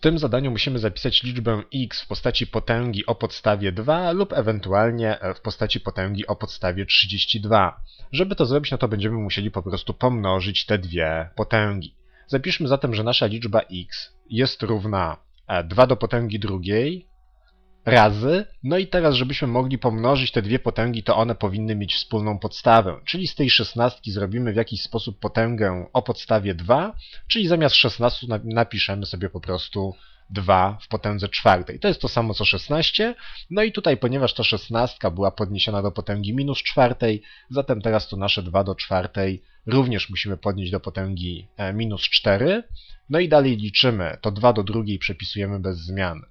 tym zadaniu musimy zapisać liczbę x w postaci potęgi o podstawie 2 lub ewentualnie e, w postaci potęgi o podstawie 32. Żeby to zrobić, no to będziemy musieli po prostu pomnożyć te dwie potęgi. Zapiszmy zatem, że nasza liczba x jest równa e, 2 do potęgi drugiej razy, no i teraz, żebyśmy mogli pomnożyć te dwie potęgi, to one powinny mieć wspólną podstawę, czyli z tej szesnastki zrobimy w jakiś sposób potęgę o podstawie 2, czyli zamiast 16 na- napiszemy sobie po prostu 2 w potędze czwartej. To jest to samo co 16, no i tutaj, ponieważ ta szesnastka była podniesiona do potęgi minus czwartej, zatem teraz to nasze 2 do czwartej również musimy podnieść do potęgi e, minus 4, no i dalej liczymy, to 2 do drugiej przepisujemy bez zmian.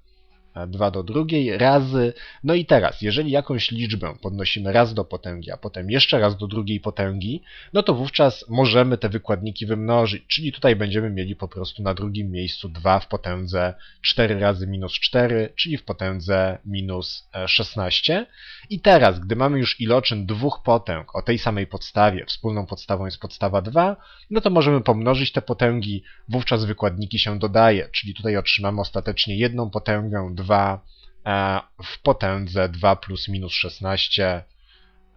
2 do drugiej razy. No i teraz, jeżeli jakąś liczbę podnosimy raz do potęgi, a potem jeszcze raz do drugiej potęgi, no to wówczas możemy te wykładniki wymnożyć, czyli tutaj będziemy mieli po prostu na drugim miejscu 2 w potędze 4 razy minus 4, czyli w potędze minus e, 16. I teraz, gdy mamy już iloczyn dwóch potęg o tej samej podstawie, wspólną podstawą jest podstawa 2, no to możemy pomnożyć te potęgi, wówczas wykładniki się dodaje, czyli tutaj otrzymamy ostatecznie jedną potęgę 2 e, w potędze 2 plus minus 16,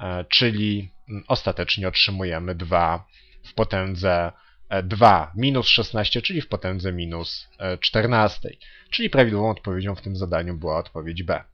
e, czyli mm, ostatecznie otrzymujemy 2 w potędze e, 2 minus 16, czyli w potędze minus e, 14. Czyli prawidłową odpowiedzią w tym zadaniu była odpowiedź B.